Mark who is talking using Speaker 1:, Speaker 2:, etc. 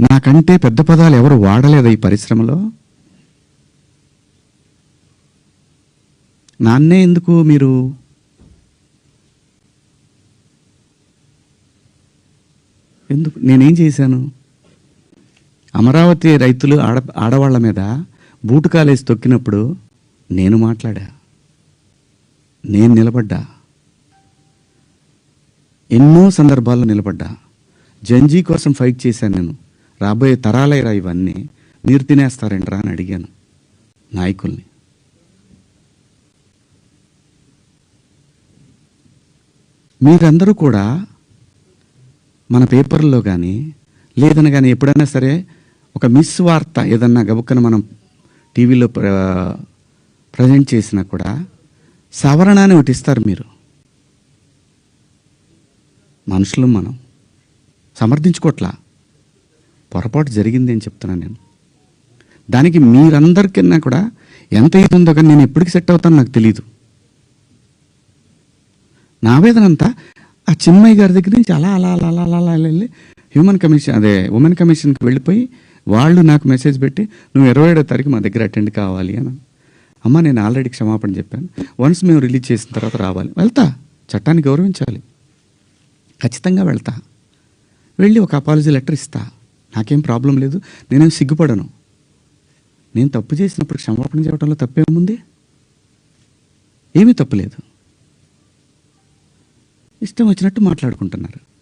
Speaker 1: నాకంటే పెద్ద పదాలు ఎవరు వాడలేదు ఈ పరిశ్రమలో? నాన్నే ఎందుకు మీరు ఎందుకు నేనేం చేశాను? అమరావతి రైతులు ఆడ ఆడవాళ్ళ మీద బూటు కాలేసి తొక్కినప్పుడు నేను మాట్లాడా? నేను నిలబడ్డా? ఎన్నో సందర్భాల్లో నిలబడ్డా? జంజీ కోసం ఫైట్ చేశాను నేను. రాబోయే తరాలైరా ఇవన్నీ. మీరు తినేస్తారేంట్రా అని అడిగాను నాయకుల్ని. మీరందరూ కూడా మన పేపర్లో కానీ లేదని కానీ ఎప్పుడైనా సరే ఒక మిస్ వార్త ఏదన్నా గబుక్కన మనం టీవీలో ప్ర ప్రజెంట్ చేసినా కూడా సవరణ అని ఒకటి ఇస్తారు మీరు. మనుషులు మనం. సమర్థించుకోట్లా? పొరపాటు జరిగింది అని చెప్తున్నాను నేను. దానికి మీరందరికన్నా కూడా ఎంత ఇది ఉందో కానీ నేను ఎప్పటికి సెట్ అవుతానో నాకు తెలియదు నా వేదన అంతా ఆ చిన్మయ్య గారి దగ్గర నుంచి అలా అలా అలా అలా అలా అలా వెళ్ళి హ్యూమన్ కమిషన్ అదే ఉమెన్ కమిషన్కి వెళ్ళిపోయి వాళ్ళు నాకు మెసేజ్ పెట్టి నువ్వు ఇరవై ఏడో తారీఖు మా దగ్గర అటెండ్ కావాలి అని. అమ్మ నేను ఆల్రెడీ క్షమాపణ చెప్పాను. వన్స్ మేము రిలీజ్ చేసిన తర్వాత రావాలి. వెళ్తా. చట్టాన్ని గౌరవించాలి. ఖచ్చితంగా వెళ్తా. వెళ్ళి ఒక అపాలజీ లెటర్ ఇస్తా. నాకేం ప్రాబ్లం లేదు. నేనేం సిగ్గుపడను. నేను తప్పు చేసినప్పుడు క్షమాపణ చేయడంలో తప్పేముంది? ఏమీ తప్పు లేదు. ఇష్టం వచ్చినట్టు మాట్లాడుకుంటున్నారు.